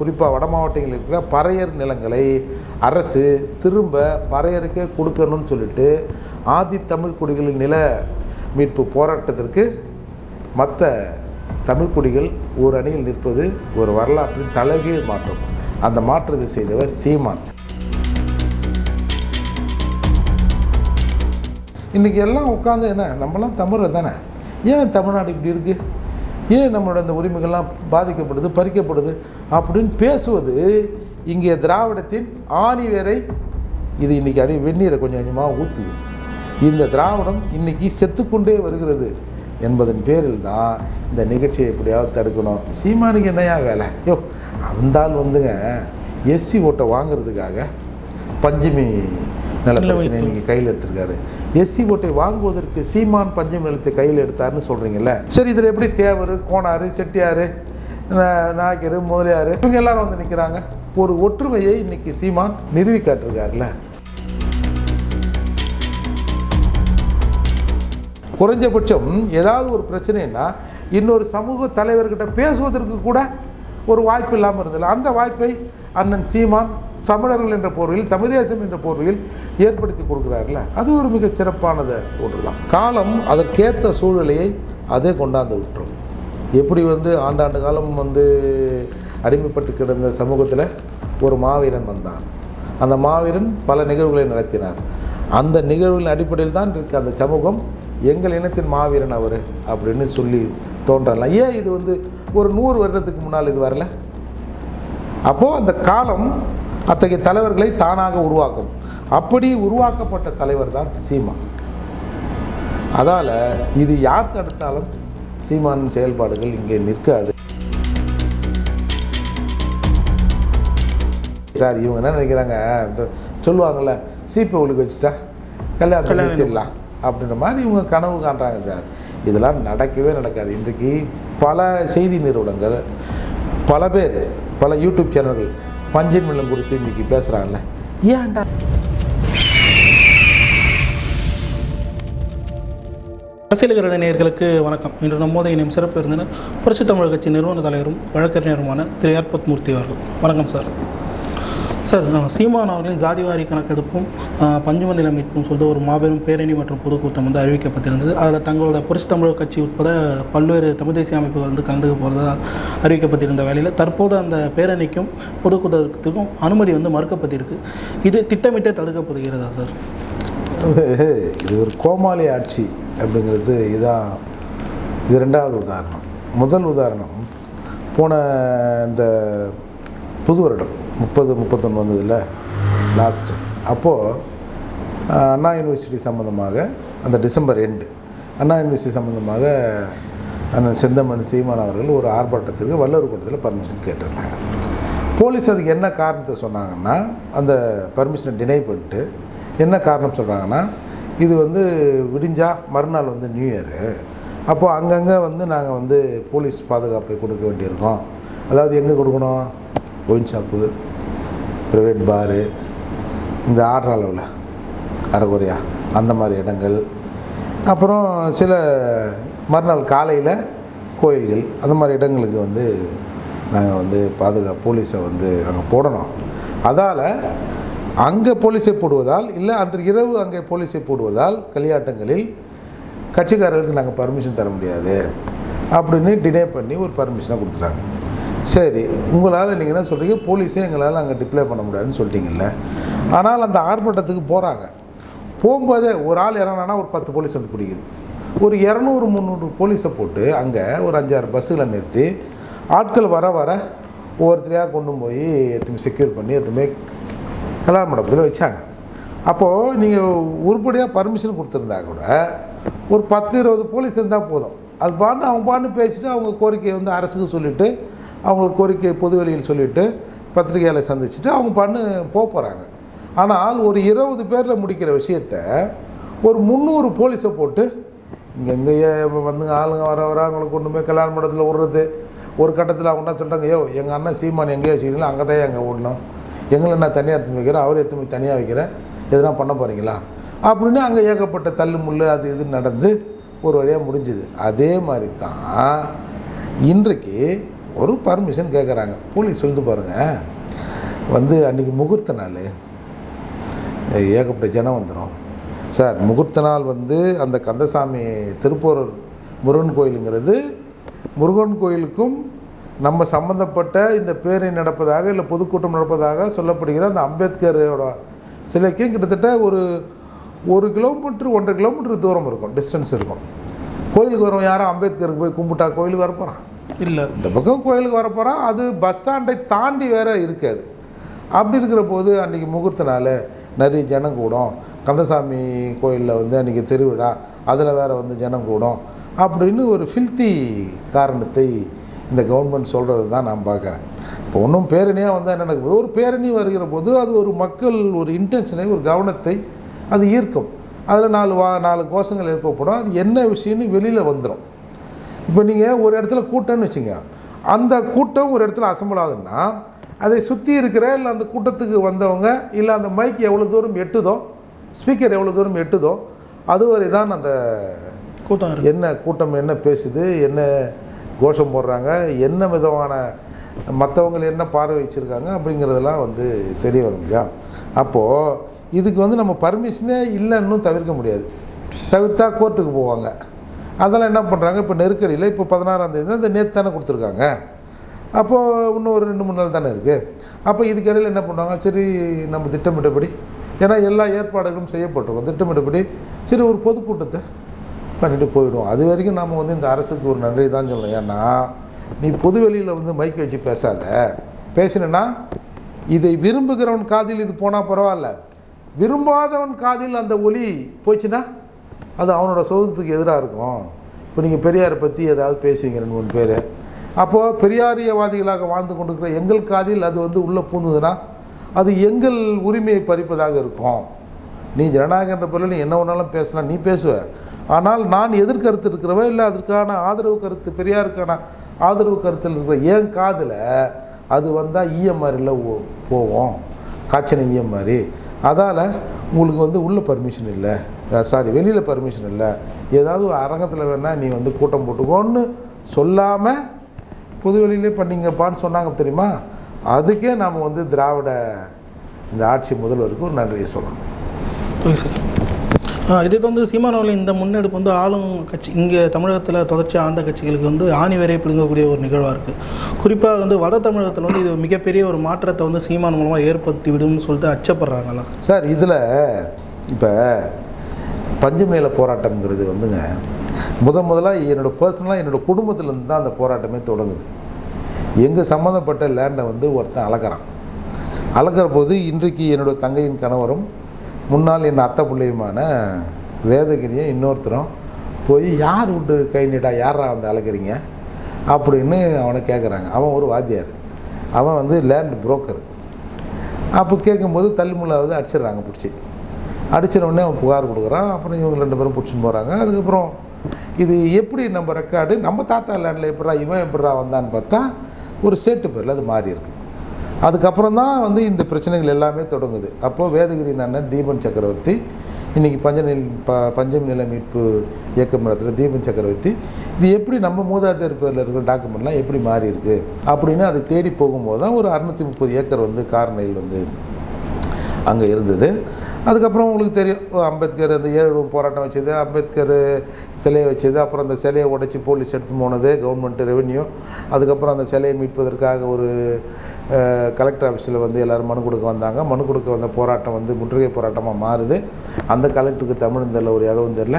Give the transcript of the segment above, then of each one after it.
குறிப்பாக வட மாவட்டங்களில் இருக்கிற பறையர் நிலங்களை அரசு திரும்ப பறையருக்கே கொடுக்கணும்னு சொல்லிட்டு ஆதி தமிழ் குடிகளின் நில மீட்பு போராட்டத்திற்கு மற்ற தமிழ் குடிகள் ஒரு அணியில் நிற்பது ஒரு வரலாற்றின் தலைகீழ் மாற்றம். அந்த மாற்றத்தை செய்தவர் சீமான். இன்றைக்கி எல்லாம் உட்காந்து என்ன? நம்மலாம் தமிழர் தானே? ஏன் தமிழ்நாடு இப்படி இருக்குது ஏன் நம்மளோட இந்த உரிமைகள்லாம் பாதிக்கப்படுது பறிக்கப்படுது அப்படின்னு பேசுவது இங்கே திராவிடத்தின் ஆணி வேரை. இது இன்றைக்கி அடி வெந்நீரை கொஞ்சம் கொஞ்சமாக ஊற்றுது இந்த திராவிடம் இன்றைக்கி செத்துக்கொண்டே வருகிறது என்பதன் பேரில் தான் இந்த நிகழ்ச்சியை எப்படியாவது தடுக்கணும். சீமானுக்கு என்னையா வேலை? யோ அந்த ஆள் வந்துங்க எஸ்சி ஓட்டை வாங்குறதுக்காக பஞ்சமி நில பிரச்சனை நீங்கள் கையில் எடுத்திருக்காரு. எஸ்சி ஓட்டை வாங்குவதற்கு சீமான் பஞ்சமி நிலத்தை கையில் எடுத்தாருன்னு சொல்கிறீங்கல்ல சரி இதில் எப்படி தேவர் கோனார் செட்டியார் நாயக்கர் முதலியார் இவங்க எல்லாரும் வந்து நிற்கிறாங்க ஒரு ஒற்றுமையை இன்னைக்கு சீமான் நிறுவி காட்டிருக்காருல்ல குறைஞ்சபட்சம் ஏதாவது ஒரு பிரச்சனைன்னா இன்னொரு சமூக தலைவர்கிட்ட பேசுவதற்கு கூட ஒரு வாய்ப்பு இல்லாமல் இருந்தது அந்த வாய்ப்பை அண்ணன் சீமான் தமிழர்கள் என்ற போர்வையில் தமிழ் தேசம் என்ற போர்வையில் ஏற்படுத்தி கொடுக்குறாருல அது ஒரு மிகச் சிறப்பானது ஒன்று தான் காலம் அதற்கேற்ற சூழ்நிலையை அதே கொண்டாந்து விட்டுரும். எப்படி வந்து ஆண்டாண்டு காலம் வந்து அடிமைப்பட்டு கிடந்த சமூகத்தில் ஒரு மாவீரன் வந்தான். அந்த மாவீரன் பல நிகழ்வுகளை நடத்தினார். அந்த நிகழ்வுகளின் அடிப்படையில் தான் இருக்குது அந்த சமூகம் எங்கள் இனத்தின் மாவீரன் அவர் அப்படின்னு சொல்லி தோன்றலாம். ஏன் இது வந்து ஒரு நூறு வருடத்துக்கு முன்னால் இது வரல? அப்போது அந்த காலம் அத்தகைய தலைவர்களை தானாக உருவாக்கும். அப்படி உருவாக்கப்பட்ட தலைவர் தான் சீமான். அதால் இது யார் தடுத்தாலும் சீமானின் செயல்பாடுகள் இங்கே நிற்காது. சார் இவங்க என்ன நினைக்கிறாங்க? சொல்லுவாங்கள்ல சீப்பை ஒழுக்க வச்சுட்டா கல்யாணத்தை நிறுத்திடலாம் அப்படின்ற மாதிரி இவங்க கனவு காண்றாங்க சார். இதெல்லாம் நடக்கவே நடக்காது. இன்றைக்கு பல செய்தி நிறுவனங்கள் பல பேர் பல யூடியூப் சேனல்கள் பஞ்சன் வெள்ளம் குறித்து இன்றைக்கி பேசுகிறாங்கல்ல ஏன்டா? அரசியல் விரோத வணக்கம். இன்று நம்மோதைய இணையும் சிறப்பு இருந்தனர் புரட்சி தமிழ் கட்சி நிறுவன தலைவரும் வழக்கறிஞருமான திரு ஏற்பத் மூர்த்தி அவர்கள். வணக்கம் சார். சார் சீமான் அவர்களின் ஜாதிவாரி கணக்கெடுப்பும் அஹ், பஞ்சும நில மீட்பும் சொல்லிட்டு ஒரு மாபெரும் பேரணி மற்றும் பொதுக்கூட்டம் வந்து அறிவிக்கப்பட்டிருந்தது. அதில் தங்களோட புரட்சி தமிழர் கட்சி உட்பட பல்வேறு தமிழ் தேசிய அமைப்புகள் வந்து கலந்துக்க போகிறதா அறிவிக்கப்பட்டிருந்த வேலையில் தற்போது அந்த பேரணிக்கும் பொதுக்கூட்டத்துக்கும் அனுமதி வந்து மறுக்கப்பட்டிருக்கு. இது திட்டமிட்டே தடுக்கப்படுகிறதா சார்? இது ஒரு கோமாளி ஆட்சி அப்படிங்கிறது இதான் இது ரெண்டாவது உதாரணம். முதல் உதாரணம் போன இந்த புது வருடம் முப்பது முப்பத்தொன்று வந்ததில்ல லாஸ்ட்டு அப்போது அண்ணா யூனிவர்சிட்டி சம்மந்தமாக அந்த டிசம்பர் எண்டு அண்ணா யூனிவர்சிட்டி சம்மந்தமாக அண்ணன் செந்தமன் சீமான் அவர்கள் ஒரு ஆர்ப்பாட்டத்திற்கு வல்லூர் கூட்டத்தில் பர்மிஷன் கேட்டிருந்தாங்க போலீஸ் அதுக்கு என்ன காரணத்தை சொன்னாங்கன்னா அந்த பர்மிஷனை டினை பண்ணிட்டு என்ன காரணம் சொல்கிறாங்கன்னா இது வந்து விடிஞ்சா மறுநாள் வந்து நியூ இயரு அப்போது அங்கங்கே வந்து நாங்கள் வந்து போலீஸ் பாதுகாப்பை கொடுக்க வேண்டியிருக்கோம். அதாவது எங்கே கொடுக்கணும்? ஒயின் ஷாப்பு ப்ரைவேட் பாரு. இந்த ஆடுற அளவில் அரைகுறையா அந்த மாதிரி இடங்கள். அப்புறம் சில மறுநாள் காலையில் கோயில்கள். அந்த மாதிரி இடங்களுக்கு வந்து நாங்கள் வந்து பாதுகா போலீஸை வந்து அங்கே போடணும். அதால் அங்கே போலீஸை போடுவதால் இல்லை அன்று இரவு அங்கே போலீஸை போடுவதால் கலியாட்டங்களில் கட்சிக்காரர்களுக்கு நாங்கள் பர்மிஷன் தர முடியாது. அப்படின்னு டினே பண்ணி ஒரு பர்மிஷனை கொடுத்துட்டாங்க. சரி உங்களால் நீங்கள் என்ன சொல்கிறீங்க போலீஸே எங்களால் அங்கே டிப்ளை பண்ண முடியாதுன்னு சொல்லிட்டீங்கல்ல. ஆனால் அந்த ஆர்ப்பாட்டத்துக்கு போகிறாங்க போகும்போதே ஒரு ஆள் இறங்கினா ஒரு பத்து போலீஸ் வந்து பிடிக்குது. ஒரு இரநூறு முந்நூறு போலீஸை போட்டு அங்கே ஒரு அஞ்சாறு பஸ்ஸுகளை நிறுத்தி ஆட்கள் வர வர ஒவ்வொருத்தரையாக கொண்டு போய் எத்தனை செக்யூர் பண்ணி எத்தனை கல்யாண மண்டபத்தில் வச்சாங்க. அப்போது நீங்கள் உருப்படியாக பர்மிஷன் கொடுத்துருந்தா கூட ஒரு பத்து இருபது போலீஸ் இருந்தால் போதும். அது பாட்டு அவங்க பாட்டு பேசிட்டு அவங்க கோரிக்கையை வந்து அரசுக்கு சொல்லிவிட்டு அவங்க கோரிக்கை பொதுவெளியில் சொல்லிவிட்டு பத்திரிகையாளர் சந்திச்சுட்டு அவங்க பண்ணு போக போகிறாங்க ஆனால் ஒரு இருபது பேரில் முடிக்கிற விஷயத்த ஒரு முந்நூறு போலீஸை போட்டு இங்கே எங்கேயே வந்துங்க ஆளுங்க வர வர அவங்களுக்கு கொண்டு போய் கல்யாண மண்டபத்தில் விடுறது. ஒரு கட்டத்தில் அவங்க என்ன சொல்கிறாங்க ஐயோ எங்கள் அண்ணன் சீமான் எங்கேயோ வச்சுக்கிறீங்களோ? அங்கே தான் எங்கே விடணும். எங்களை நான் தனியாக எடுத்து வைக்கிறேன். அவர் எடுத்து தனியாக வைக்கிறேன். எதுனா பண்ண போகிறீங்களா அப்படின்னு அங்கே ஏகப்பட்ட தள்ளு முள்ளு அது இது நடந்து ஒரு வழியாக முடிஞ்சுது. அதே மாதிரி தான் இன்றைக்கு ஒரு பர்மிஷன் கேட்குறாங்க போலீஸ் சொல்லிட்டு பாருங்கள் வந்து அன்றைக்கி முகூர்த்த நாள். ஏகப்பட்ட ஜனம் வந்துடும் சார் முகூர்த்த நாள் வந்து அந்த கந்தசாமி திருப்பூரூர் முருகன் கோயிலுங்கிறது முருகன் கோயிலுக்கும் நம்ம சம்மந்தப்பட்ட இந்த பேரணி நடப்பதாக இல்லை பொதுக்கூட்டம் நடப்பதாக சொல்லப்படுகிற அந்த அம்பேத்கரோட சிலைக்கும் கிட்டத்தட்ட ஒரு ஒரு கிலோமீட்டர் ஒன்றரை கிலோமீட்டர் தூரம் இருக்கும். டிஸ்டன்ஸ் இருக்கும். கோயிலுக்கு வரவன் யாரும் அம்பேத்கருக்கு போய் கும்பிட்டா கோயிலுக்கு வரப்போகிறான் இல்லை. இந்த பக்கம் கோயிலுக்கு வரப்போகிறோம் அது பஸ் ஸ்டாண்டை தாண்டி வேற இருக்காது அப்படி இருக்கிற போது அன்றைக்கி முகூர்த்த நாள் நிறைய ஜனம் கூடும். கந்தசாமி கோயிலில் வந்து அன்றைக்கி திருவிழா அதில் வேற வந்து ஜனம் கூடும். அப்படின்னு ஒரு ஃபில்த்தி காரணத்தை இந்த கவர்மெண்ட் சொல்கிறது தான் நான் பார்க்குறேன். இப்போ ஒன்றும் பேரணியாக வந்தால் என்ன நடக்குது? ஒரு பேரணி வருகிற போது அது ஒரு மக்கள் ஒரு இன்டென்ஷனை ஒரு கவனத்தை அது ஈர்க்கும். அதில் நாலு வா நாலு கோஷங்கள் எழுப்பப்படும். அது என்ன விஷயம்னு வெளியில் வந்துடும் இப்போ நீங்கள் ஒரு இடத்துல கூட்டம்னு வச்சுங்க. அந்த கூட்டம் ஒரு இடத்துல அசம்பிள் ஆகுதுன்னா அதை சுற்றி இருக்கிற இல்லை அந்த கூட்டத்துக்கு வந்தவங்க இல்லை அந்த மைக் எவ்வளோ தூரம் எட்டுதோ ஸ்பீக்கர் எவ்வளோ தூரம் எட்டுதோ அதுவரை தான் அந்த கூட்டம் என்ன கூட்டம் என்ன பேசுது என்ன கோஷம் போடுறாங்க என்ன விதமான மற்றவங்க என்ன பார்வை வச்சுருக்காங்க அப்படிங்கிறதெல்லாம் வந்து தெரிய வரும் இல்லையா? அப்போது இதுக்கு வந்து நம்ம பர்மிஷனே இல்லைன்னு தவிர்க்க முடியாது. தவிர்த்தா கோர்ட்டுக்கு போவாங்க. அதெல்லாம் என்ன பண்ணுறாங்க இப்போ நெருக்கடியில் இப்போ பதினாறாம் தேதி இந்த நேற்று தானே கொடுத்துருக்காங்க. அப்போது இன்னும் ஒரு ரெண்டு மூணு நாள் தானே இருக்குது அப்போ இதுக்கிடையில் என்ன பண்ணுவாங்க? சரி நம்ம திட்டமிட்டபடி ஏன்னா எல்லா ஏற்பாடுகளும் செய்யப்பட்டிருக்கும். திட்டமிட்டபடி சரி ஒரு பொதுக்கூட்டத்தை பண்ணிட்டு போயிடும் அது வரைக்கும் நம்ம வந்து இந்த அரசுக்கு ஒரு நன்றி தான் சொல்லணும். ஏன்னா நீ பொது வெளியில் வந்து மைக் வச்சு பேசாத. பேசினா இதை விரும்புகிறவன் காதில் இது போனால் பரவாயில்ல. விரும்பாதவன் காதில் அந்த ஒலி போச்சுன்னா அது அவனோட சுதந்திரத்துக்கு எதிராக இருக்கும். இப்போ நீங்கள் பெரியாரை பற்றி ஏதாவது பேசுவீங்க ரெண்டு மூணு பேர். அப்போது பெரியாரியவாதிகளாக வாழ்ந்து கொண்டிருக்கிற எங்கள் காதில் அது வந்து உள்ளே பூந்துதுன்னா அது எங்கள் உரிமையை பறிப்பதாக இருக்கும். நீ ஜனநாயகன்ற பொருள் நீ என்ன வேணாலும் பேசலாம் நீ பேசுவ. ஆனால் நான் எதிர்கருத்து இருக்கிறவன் இல்லை அதற்கான ஆதரவு கருத்து பெரியாருக்கான ஆதரவு கருத்தில் இருக்கிற என் காதில் அது வந்தால் ஈஎம்ஆரில் போவோம். காய்ச்சல் ஈஎம் அதால் உங்களுக்கு வந்து உள்ள பர்மிஷன் இல்லை. சாரி வெளியில் பர்மிஷன் இல்லை. ஏதாவது அரங்கத்தில் வேணால் நீ வந்து கூட்டம் போட்டுக்கோன்னு சொல்லாமல் பொது வெளியிலே பண்ணீங்கப்பான்னு சொன்னாங்க தெரியுமா? அதுக்கே நாம் வந்து திராவிட இந்த ஆட்சி முதல்வருக்கு ஒரு நன்றியை சொல்லணும். ஓகே சார் இதே வந்து சீமானவர்கள் இந்த முன்னெடுப்பு வந்து ஆளும் கட்சி இங்கே தமிழகத்தில் தொடர்ச்சி ஆண்ட கட்சிகளுக்கு வந்து ஆணி வரை பிடுங்கக்கூடிய ஒரு நிகழ்வாக இருக்குது குறிப்பாக வந்து வட தமிழகத்தில் வந்து இது மிகப்பெரிய ஒரு மாற்றத்தை வந்து சீமான் மூலமாக ஏற்படுத்தி விடும்னு சொல்லிட்டு அச்சப்படுறாங்களா சார் இதில் இப்போ பஞ்சமேல போராட்டம்ங்கிறது வந்துங்க முத முதலாக என்னோடய பர்சனலாக என்னோடய குடும்பத்துலேருந்து தான் அந்த போராட்டமே தொடங்குது. எங்கள் சம்மந்தப்பட்ட லேண்டை வந்து ஒருத்தன் அளக்கிறான். அளக்கிற போது இன்றைக்கு என்னோட தங்கையின் கணவரும் முன்னால் என் அத்தை பிள்ளையுமான வேதகிரியும் இன்னொருத்தரும் போய் யார் விட்டு கை நீட்டா யாரா வந்து அளக்கிறீங்க? அப்படின்னு அவனை கேட்குறாங்க அவன் ஒரு வாத்தியார். அவன் வந்து லேண்ட் புரோக்கர் அப்போ கேட்கும்போது தள்ளுமுள்ளாவது அடிச்சிடுறாங்க பிடிச்சி. அடிச்சிட அவன் புகார் கொடுக்குறான். அப்புறம் இவங்க ரெண்டு பேரும் பிடிச்சின்னு போகிறாங்க அதுக்கப்புறம் இது எப்படி நம்ம ரெக்கார்டு நம்ம தாத்தா லேண்டில் எப்படா இவன் எப்படா வந்தான்னு பார்த்தா ஒரு சேட்டு பேரில் அது மாறி இருக்கு. அதுக்கப்புறம் தான் வந்து இந்த பிரச்சனைகள் எல்லாமே தொடங்குது. அப்போது வேதகிரி அண்ணன் தீபன் சக்கரவர்த்தி இன்றைக்கி பஞ்சநில் ப பஞ்சம் நில மீட்பு இயக்கம் நடத்துகிற தீபன் சக்கரவர்த்தி இது எப்படி நம்ம மூதாதையர் பேரில் இருக்கிற டாக்குமெண்ட்லாம் எப்படி மாறி இருக்குது அப்படின்னு அதை தேடி போகும்போது தான் ஒரு அறுநூற்றி முப்பது ஏக்கர் வந்து கார்நெயில் வந்து அங்கே இருந்தது. அதுக்கப்புறம் உங்களுக்கு தெரியும் அம்பேத்கர் அந்த ஏழு போராட்டம் வச்சது அம்பேத்கர் சிலையை வச்சது அப்புறம் அந்த சிலையை உடைச்சி போலீஸ் எடுத்து போனது கவர்மெண்ட் ரெவென்யூ அதுக்கப்புறம் அந்த சிலையை மீட்பதற்காக ஒரு கலெக்டர் ஆஃபீஸில் வந்து எல்லோரும் மனு கொடுக்க வந்தாங்க. மனு கொடுக்க வந்த போராட்டம் வந்து முற்றுகை போராட்டமாக மாறுது. அந்த கலெக்டருக்கு தமிழும் தெரில ஒரு இடவும் தெரில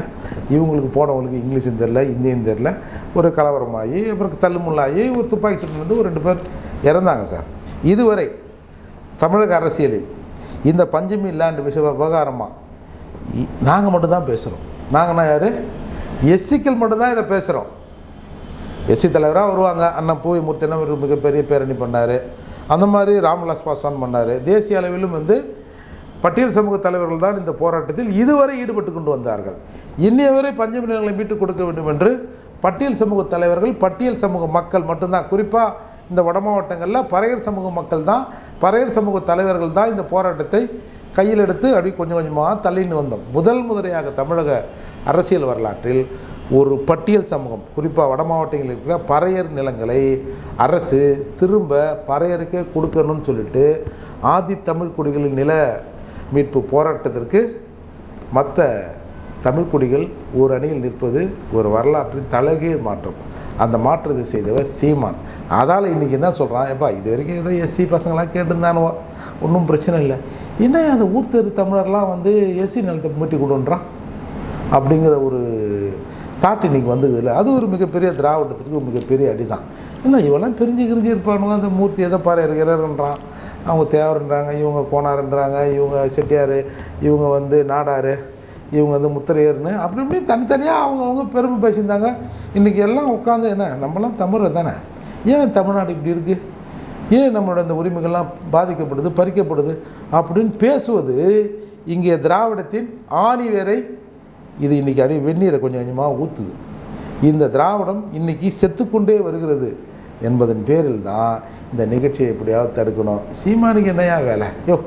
இவங்களுக்கு போனவங்களுக்கு இங்கிலீஷும் தெரில இந்தியும் தெரில ஒரு கலவரமாகி அப்புறம் தள்ளுமுள்ளாகி ஒரு துப்பாக்கி சூடு வந்து ஒரு ரெண்டு பேர் இறந்தாங்க சார். இதுவரை தமிழக அரசியலில் இந்த பஞ்சமி லேண்ட் விஷய விவகாரமாக நாங்கள் மட்டும்தான் பேசுகிறோம் நாங்கள்னா யார்? எஸ்சிக்கள் மட்டும்தான் இதை பேசுகிறோம் எஸ்சி தலைவராக வருவாங்க. அண்ணன் பூவி மூர்த்தினா ஒரு மிகப்பெரிய பேரணி பண்ணார். அந்த மாதிரி ராம்விலாஸ் பாஸ்வான் பண்ணார். தேசிய அளவிலும் வந்து பட்டியல் சமூக தலைவர்கள் தான் இந்த போராட்டத்தில் இதுவரை ஈடுபட்டு கொண்டு வந்தார்கள். இன்னைய வரை பஞ்சமி மீட்டுக் கொடுக்க வேண்டும் என்று பட்டியல் சமூக தலைவர்கள் பட்டியல் சமூக மக்கள் மட்டும்தான். குறிப்பாக இந்த வட மாவட்டங்களில் பறையர் சமூக மக்கள் தான் பறையர் சமூக தலைவர்கள் தான் இந்த போராட்டத்தை கையில் எடுத்து அப்படி கொஞ்சம் கொஞ்சமாக தள்ளின்னு வந்தோம். முதல் முதலையாக தமிழக அரசியல் வரலாற்றில் ஒரு பட்டியல் சமூகம் குறிப்பாக வட மாவட்டங்களில் இருக்கிற பறையர் நிலங்களை அரசு திரும்ப பறையருக்கே கொடுக்கணும்னு சொல்லிட்டு ஆதி தமிழ் குடிகளின் நில மீட்பு போராட்டத்திற்கு மற்ற தமிழ் குடிகள் ஒரு அணியில் நிற்பது ஒரு வரலாற்றின் தலைகீழ் மாற்றம். அந்த மாற்றத்தை செய்தவர் சீமான். அதால் இன்றைக்கி என்ன சொல்கிறான் எப்பா இது வரைக்கும் ஏதோ எஸ்சி பசங்களாம் கேட்டுருந்தானுவோ. ஒன்றும் பிரச்சனை இல்லை. என்ன அந்த ஊர் தெரு தமிழர்லாம் வந்து எஸ்சி நிலத்தை மீட்டி கொடுன்றான் அப்படிங்கிற ஒரு தாட் இன்னைக்கு வந்தது இல்லை. அது ஒரு மிகப்பெரிய திராவிடத்துக்கு ஒரு மிகப்பெரிய அடி தான் இல்லை இவெல்லாம் பிரிஞ்சு கிரிஞ்சு இருப்பானுங்க அந்த மூர்த்தி எதை பாரு இருக்கிறாருன்றான் அவங்க தேவருன்றாங்க இவங்க கோனாருன்றாங்க இவங்க செட்டியார் இவங்க வந்து நாடார். இவங்க வந்து முத்திரையர்னு. அப்படி இப்படி தனித்தனியாக அவங்கவுங்க பெருமை பேசியிருந்தாங்க. இன்றைக்கி எல்லாம் உட்காந்து என்ன நம்மலாம் தமிழர் தானே? ஏன் தமிழ்நாடு இப்படி இருக்குது ஏன் நம்மளோட இந்த உரிமைகள்லாம் பாதிக்கப்படுது பறிக்கப்படுது? அப்படின்னு பேசுவது இங்கே திராவிடத்தின் ஆணி வேரை. இது இன்றைக்கி அடி வெந்நீரை கொஞ்சம் கொஞ்சமாக ஊற்றுது இந்த திராவிடம் இன்றைக்கி செத்துக்கொண்டே வருகிறது என்பதன் பேரில் தான் இந்த நிகழ்ச்சியை எப்படியாவது தடுக்கணும். சீமானுக்கு என்னையா வேலை? யோ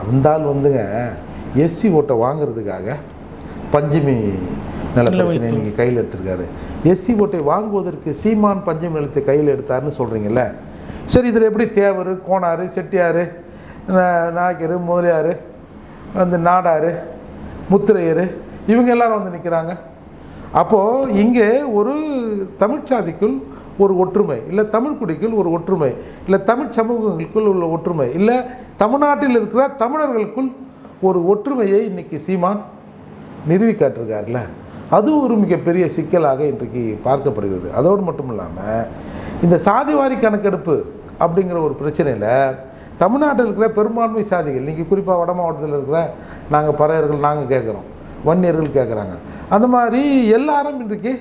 அந்த ஆள் வந்துங்க எஸ்சி ஓட்டை வாங்குறதுக்காக பஞ்சமி நில நீங்கள் கையில் எடுத்திருக்காரு. எஸ்சி ஓட்டை வாங்குவதற்கு சீமான் பஞ்சமி நிலத்தை கையில் எடுத்தாருன்னு சொல்கிறீங்கல்ல சரி இதில் எப்படி தேவர் கோனார் செட்டியார் நாயக்கர் முதலியார் வந்து நாடார் முத்திரையர் இவங்க எல்லாரும் வந்து நிற்கிறாங்க அப்போது இங்கே ஒரு தமிழ்ச்சாதிக்குள் ஒரு ஒற்றுமை இல்லை தமிழ் குடிக்குள் ஒரு ஒற்றுமை இல்லை தமிழ் சமூகங்களுக்குள் உள்ள ஒற்றுமை இல்லை தமிழ்நாட்டில் இருக்கிற தமிழர்களுக்குள் ஒரு ஒற்றுமையை இன்னைக்கு சீமான் நிறுவி காட்டிருக்காருல்ல அது ஒரு மிகப்பெரிய சிக்கலாக இன்றைக்கு பார்க்கப்படுகிறது. அதோடு மட்டும் இல்லாமல் இந்த சாதிவாரி கணக்கெடுப்பு அப்படிங்கிற ஒரு பிரச்சனையில் தமிழ்நாட்டில் இருக்கிற பெரும்பான்மை சாதிகள் இன்றைக்கி குறிப்பாக வட மாவட்டத்தில் இருக்கிற நாங்கள் பறையர்கள் நாங்கள் கேட்குறோம் வன்னியர்கள் கேட்குறாங்க. அந்த மாதிரி எல்லாரும் இன்றைக்கு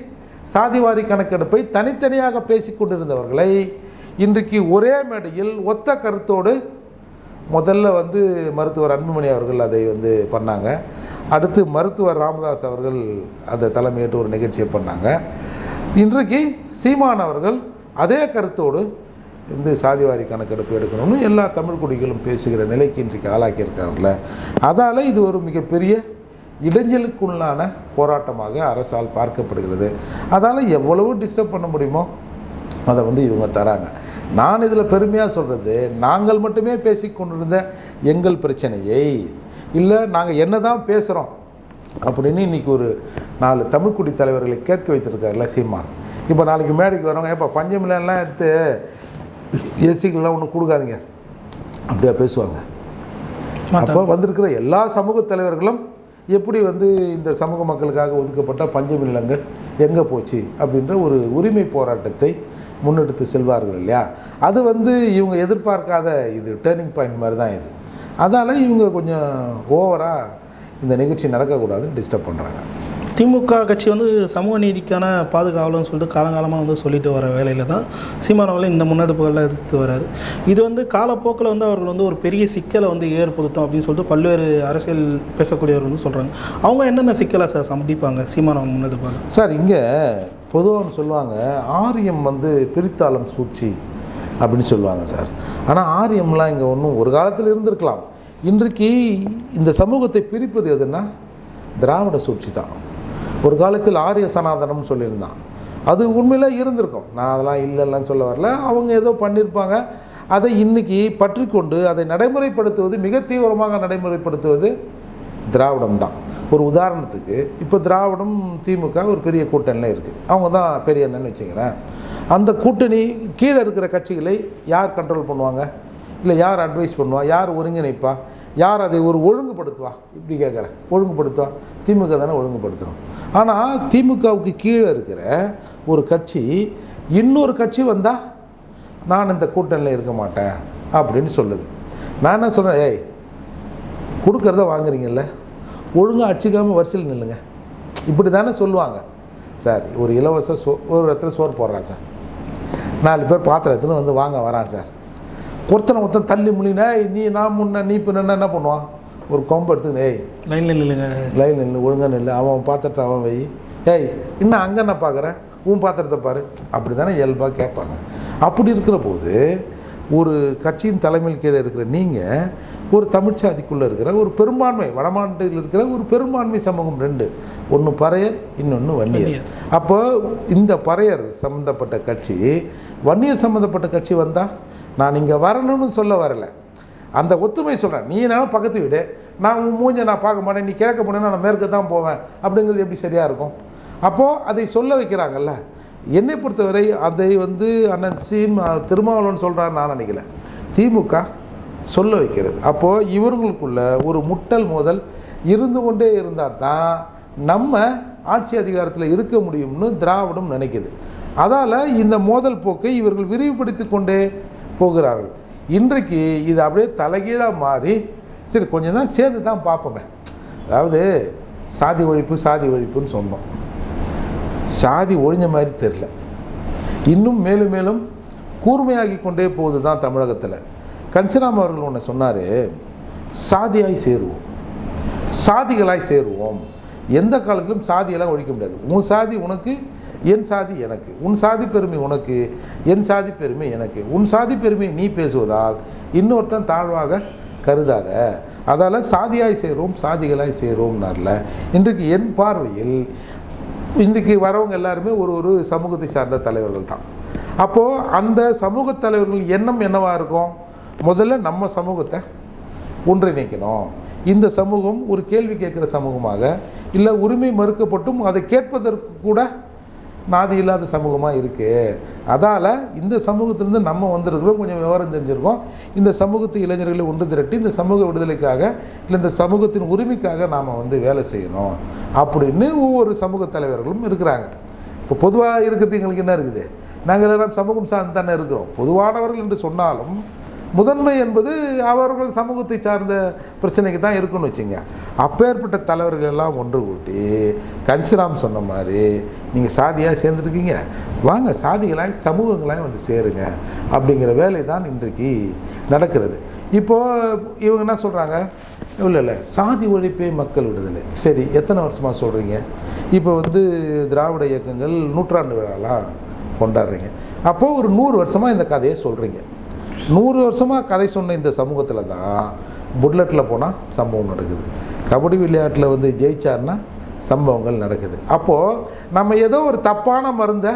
சாதிவாரி கணக்கெடுப்பை தனித்தனியாக பேசி கொண்டிருந்தவர்களை இன்றைக்கு ஒரே மேடையில் ஒத்த கருத்தோடு முதல்ல வந்து மருத்துவர் அன்புமணி அவர்கள் அதை வந்து பண்ணாங்க. அடுத்து மருத்துவர் ராமதாஸ் அவர்கள் அந்த தலைமையிட்டு ஒரு நிகழ்ச்சியை பண்ணாங்க. இன்றைக்கு சீமான் அவர்கள் அதே கருத்தோடு வந்து சாதிவாரி கணக்கெடுப்பு எடுக்கணும்னு எல்லா தமிழ் குடிகளும் பேசுகிற நிலைக்கு இன்றைக்கு ஆளாக்கியிருக்காங்கல்ல அதால் இது ஒரு மிகப்பெரிய இடைஞ்சலுக்குள்ளான போராட்டமாக அரசால் பார்க்கப்படுகிறது. அதால் எவ்வளவு டிஸ்டர்ப் பண்ண முடியுமோ அதை வந்து இவங்க தராங்க. நான் இதில் பெருமையாக சொல்கிறது நாங்கள் மட்டுமே பேசிக்கொண்டிருந்த எங்கள் பிரச்சனையை இல்லை நாங்கள் என்ன தான் பேசுகிறோம் அப்படின்னு இன்றைக்கி ஒரு நாலு தமிழ்குடி தலைவர்களை கேட்க வைத்திருக்காருல்ல சீமான் இப்போ நாளைக்கு மேடைக்கு வரவங்க ஏப்பா பஞ்சமிலாம் எடுத்து எஸ்சிக்கெல்லாம் ஒன்றும் கொடுக்காதீங்க. அப்படியா பேசுவாங்க. அப்போ வந்திருக்கிற எல்லா சமூக தலைவர்களும் எப்படி வந்து இந்த சமூக மக்களுக்காக ஒதுக்கப்பட்ட பஞ்சமி நிலங்கள் எங்கே போச்சு? அப்படின்ற ஒரு உரிமை போராட்டத்தை முன்னெடுத்து செல்வார்கள் இல்லையா? அது வந்து இவங்க எதிர்பார்க்காத இது டேர்னிங் பாயிண்ட் மாதிரி தான் இது. அதால் இவங்க கொஞ்சம் ஓவராக இந்த நிகழ்ச்சி நடக்கக்கூடாதுன்னு டிஸ்டர்ப் பண்ணுறாங்க திமுக கட்சி வந்து சமூக நீதிக்கான பாதுகாவலன்னு சொல்லிட்டு காலங்காலமாக வந்து சொல்லிட்டு வர வேலையில் தான் சீமான் அவர்கள் இந்த முன்னெடுப்புகளில் எதிர்த்து வராரு. இது வந்து காலப்போக்கில் வந்து அவர்கள் வந்து ஒரு பெரிய சிக்கலை வந்து ஏற்படுத்தும் அப்படின்னு சொல்லிட்டு பல்வேறு அரசியல் பேசக்கூடியவர் வந்து சொல்கிறாங்க அவங்க என்னென்ன சிக்கலை சார் சந்திப்பாங்க சீமான் அவங்க முன்னெடுப்பால் சார் இங்கே பொதுவாக சொல்லுவாங்க ஆரியம் வந்து பிரித்தாளம் சூழ்ச்சி அப்படின்னு சொல்லுவாங்க சார். ஆனால் ஆரியம்லாம் இங்கே ஒன்றும் ஒரு காலத்தில் இருந்திருக்கலாம். இன்றைக்கு இந்த சமூகத்தை பிரிப்பது எதுன்னா திராவிட சூழ்ச்சி தான். ஒரு காலத்தில் ஆரிய சனாதனம்னு சொல்லியிருந்தான். அது உண்மையில் இருந்திருக்கும். நான் அதெல்லாம் இல்லைன்னு சொல்ல வரல. அவங்க ஏதோ பண்ணியிருப்பாங்க. அதை இன்றைக்கி பற்றி கொண்டு அதை நடைமுறைப்படுத்துவது மிக தீவிரமாக நடைமுறைப்படுத்துவது திராவிடம் தான் ஒரு உதாரணத்துக்கு இப்போ திராவிடம் திமுக ஒரு பெரிய கூட்டணியில் இருக்குது அவங்க தான் பெரிய அண்ணன்னு வச்சுக்கிறேன் அந்த கூட்டணி கீழே இருக்கிற கட்சிகளை யார் கண்ட்ரோல் பண்ணுவாங்க? இல்லை யார் அட்வைஸ் பண்ணுவா? யார் ஒருங்கிணைப்பா? யார் அதை ஒரு ஒழுங்குபடுத்துவா? இப்படி கேட்குறேன் ஒழுங்குபடுத்துவா? திமுக தானே ஒழுங்குபடுத்துகிறோம் ஆனால் திமுகவுக்கு கீழே இருக்கிற ஒரு கட்சி இன்னொரு கட்சி வந்தால் நான் இந்த கூட்டணியில் இருக்க மாட்டேன் அப்படின்னு சொல்லுது. நான் என்ன சொல்கிறேன் ஏய் கொடுக்குறத வாங்குறீங்கல்ல? ஒழுங்காக அடிச்சிக்காமல் வரிசையில் நில்லுங்க. இப்படி தானே சொல்லுவாங்க. சார் ஒரு இலவச சோ ஒரு இடத்துல சோறு போடுறான் சார். நாலு பேர் பாத்திரம் எடுத்துன்னு வந்து வாங்க வரான் சார். ஒருத்தனை ஒருத்தன் தள்ளி முழினா நீ நான் முன்ன நீ பின்ன என்ன பண்ணுவான்? ஒரு கொம்பு எடுத்துக்கின்னு ஏய் லைனில் நில்லுங்க. லைன் நில்லு ஒழுங்காக நில்லு. அவன் பாத்திரத்தை அவன் வை. ஏய் இன்னும் அங்கே என்ன பார்க்குறேன் உன் பாத்திரத்தை பாரு. அப்படி தானே இயல்பாக கேட்பாங்க. அப்படி இருக்கிற போது ஒரு கட்சியின் தலைமையில் கீழே இருக்கிற நீங்கள் ஒரு தமிழ்ச்சாதிக்குள்ளே இருக்கிற ஒரு பெரும்பான்மை வடமாநிலத்தில் இருக்கிற ஒரு பெரும்பான்மை சமூகம் ரெண்டு. ஒன்று பறையர் இன்னொன்று வன்னியர். அப்போ இந்த பறையர் சம்மந்தப்பட்ட கட்சி வன்னியர் சம்மந்தப்பட்ட கட்சி வந்தால் நான் இங்கே வரணும்னு சொல்ல வரல. அந்த ஒத்துமை சொல்கிறேன் நீ என்னாலும் பக்கத்து வீடு. நான் உன் மூஞ்ச நான் பார்க்க மாட்டேன். நீ கிழக்க போனேன்னா நான் மேற்கு தான் போவேன். அப்படிங்கிறது எப்படி சரியாக இருக்கும்? அப்போது அதை சொல்ல வைக்கிறாங்கல்ல? என்னை பொறுத்தவரை அதை வந்து அண்ணன் சீம் திருமாவளவன் சொல்கிறான்னு நான் நினைக்கல. திமுக சொல்ல வைக்கிறது. அப்போது இவர்களுக்குள்ள ஒரு முட்டல் மோதல் இருந்து கொண்டே இருந்தால் தான் நம்ம ஆட்சி அதிகாரத்தில் இருக்க முடியும்னு திராவிடம் நினைக்குது. அதால் இந்த மோதல் போக்கை இவர்கள் விரிவுபடுத்தி கொண்டே போகிறார்கள். இன்றைக்கு இது அப்படியே தலைகீழாக மாறி சரி கொஞ்சம் தான் சேர்ந்து தான் பார்ப்போமே. அதாவது சாதி ஒழிப்பு சாதி ஒழிப்புன்னு சொன்னோம். சாதி ஒழிஞ்ச மாதிரி தெரில இன்னும் மேலும் மேலும் கூர்மையாகி கொண்டே போகுது தான் தமிழகத்தில். கன்சிராம் அவர்கள் ஒன்று சொன்னார் சாதியாய் சேருவோம். சாதிகளாய் சேருவோம். எந்த காலத்திலும் சாதியெல்லாம் ஒழிக்க முடியாது. உன் சாதி உனக்கு என் சாதி எனக்கு. உன் சாதி பெருமை உனக்கு என் சாதி பெருமை எனக்கு. உன் சாதி பெருமை நீ பேசுவதால் இன்னொருத்தன் தாழ்வாக கருதாத. அதால் சாதியாய் சேரும் சாதிகளாய் சேரும்னார்ல இன்றைக்கு என் பார்வையில் இன்றைக்கு வரவங்க எல்லாருமே ஒரு ஒரு சமூகத்தை சார்ந்த தலைவர்கள் தான். அப்போது அந்த சமூக தலைவர்கள் எண்ணம் என்னவாக இருக்கும்? முதல்ல நம்ம சமூகத்தை ஒன்றிணைக்கணும். இந்த சமூகம் ஒரு கேள்வி கேட்குற சமூகமாக இல்லை உரிமை மறுக்கப்பட்டும் அதை கேட்பதற்கு கூட நாதி இல்லாத சமூகமாக இருக்குது அதால் இந்த சமூகத்திலேருந்து நம்ம வந்திருக்கிறோம். கொஞ்சம் விவரம் தெரிஞ்சிருக்கோம். இந்த சமூகத்து இளைஞர்களை ஒன்று திரட்டி இந்த சமூக விடுதலைக்காக இல்லை இந்த சமூகத்தின் உரிமைக்காக நாம் வந்து வேலை செய்யணும். அப்படின்னு ஒவ்வொரு சமூக தலைவர்களும் இருக்கிறாங்க. இப்போ பொதுவாக இருக்கிறது எங்களுக்கு என்ன இருக்குது? நாங்கள் எல்லாம் சமூகம் சார்ந்து தானே இருக்கிறோம். பொதுவானவர்கள் என்று சொன்னாலும் முதன்மை என்பது அவர்கள் சமூகத்தை சார்ந்த பிரச்சனைக்கு தான் இருக்குன்னு வச்சுங்க. அப்பேற்பட்ட தலைவர்கள் எல்லாம் ஒன்று கூட்டி கன்சிராம் சொன்ன மாதிரி நீங்கள் சாதியாக சேர்ந்துருக்கீங்க. வாங்க சாதிகளாக சமூகங்களாய் வந்து சேருங்க. அப்படிங்கிற வேலை தான் இன்றைக்கு நடக்கிறது. இப்போது இவங்க என்ன சொல்கிறாங்க இல்லை இல்லை சாதி ஒழிப்பே மக்கள் விடுதலை. சரி எத்தனை வருஷமாக சொல்கிறீங்க இப்போ வந்து திராவிட இயக்கங்கள் நூற்றாண்டு விழாலாம் கொண்டாடுறீங்க. அப்போது ஒரு நூறு வருஷமாக இந்த கதையை சொல்கிறீங்க நூறு வருஷமாக கதை சொன்ன இந்த சமூகத்தில் தான் புட்லெட்டில் போனால் சம்பவம் நடக்குது. கபடி விளையாட்டில் வந்து ஜெயிச்சார்னா சம்பவங்கள் நடக்குது. அப்போது நம்ம ஏதோ ஒரு தப்பான மருந்தை